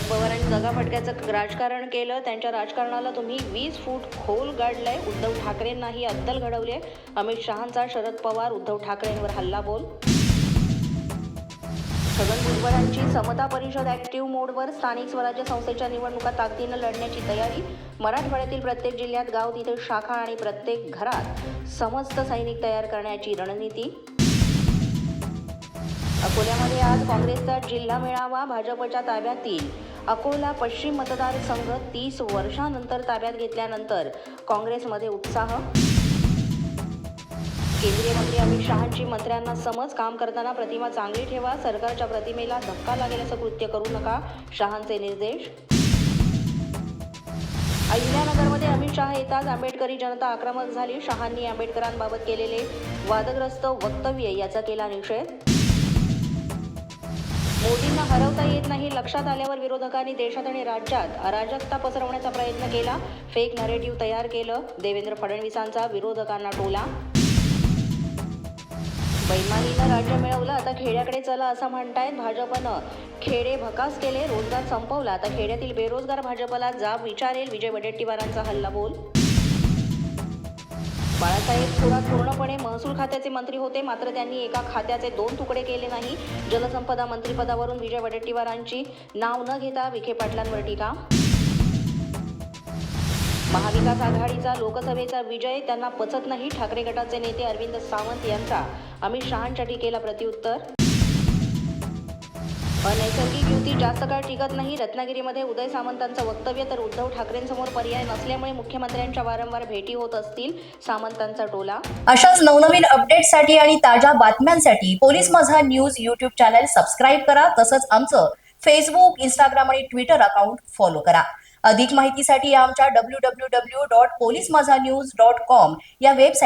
पवारांनी जगाफटक्याचं राजकारण केलं. त्यांच्या राजकारणाला तुम्ही वीस फूट खोल गाडलंय. उद्धव ठाकरेंनाही अद्दल घडवली आहे. अमित शहांचा शरद पवार उद्धव ठाकरेंवर हल्ला बोल. छगन भुजबळांची समता परिषद ऍक्टिव्ह मोडवर स्थानिक स्वराज्य संस्थेच्या निवडणुका ताकदीनं लढण्याची तयारी. मराठवाड्यातील प्रत्येक जिल्ह्यात गाव तिथे शाखा आणि प्रत्येक घरात समस्त सैनिक तयार करण्याची रणनीती. अकोल्यामध्ये आज काँग्रेसचा जिल्हा मेळावा भाजपच्या ताब्यातील अकोला पश्चिम मतदारसंघ तीस वर्षानंतर ताब्यात घेतल्यानंतर काँग्रेसमध्ये उत्साह. केंद्रीय मंत्री अमित शहांची मंत्र्यांना समज काम करताना प्रतिमा चांगली ठेवा सरकारच्या प्रतिमेला धक्का लागेल असं कृत्य करू नका शहांचे निर्देश. अहिल्यानगरमध्ये अमित शहा येताच आंबेडकरी जनता आक्रमक झाली. शहांनी आंबेडकरांबाबत केलेले वादग्रस्त वक्तव्य याचा केला निषेध. मोदींना हरवता येत नाही लक्षात आल्यावर विरोधकांनी देशात आणि राज्यात अराजकता पसरवण्याचा प्रयत्न केला. फेक नरेटिव्ह तयार केलं. देवेंद्र फडणवीसांचा विरोधकांना टोला. बैमानीनं राज्य मिळवलं आता खेड्याकडे चला असं म्हणतायत भाजपनं. खेडे भकास केले रोजगार संपवला. आता खेड्यातील बेरोजगार भाजपला जाब विचारेल. विजय वडेट्टीवारांचा हल्ला बोल. बाळासाहेब थोरात पूर्णपणे महसूल खात्याचे मंत्री होते. मात्र त्यांनी एका खात्याचे दोन तुकडे केले नाही. जलसंपदा मंत्रीपदावरून विजय वडेट्टीवारांची नाव न घेता विखे पाटलांवर टीका. महाविकास आघाडीचा लोकसभेचा विजय त्यांना पचत नाही. ठाकरे गटाचे नेते अरविंद सावंत यांचा अमित शहांच्या टीकेला प्रत्युत्तर अनैसर्गिक युती जास्त काळ टिकत नाही. रत्नागिरीमध्ये उदय सामंतांचं वक्तव्य तर उद्धव ठाकरेंसमोर पर्याय नसल्यामुळे मुख्यमंत्र्यांच्या वारंवार भेटी होत असतील सामंतांचा टोला. अशाच नवनवीन अपडेटसाठी आणि ताज्या बातम्यांसाठी police Majha news YouTube channel subscribe करा. तसंच आमचं फेसबुक इंस्टाग्राम आणि ट्विटर अकाउंट फॉलो करा. अधिक माहितीसाठी आमच्या W W W dot police Majha news dot com या वेबसाईट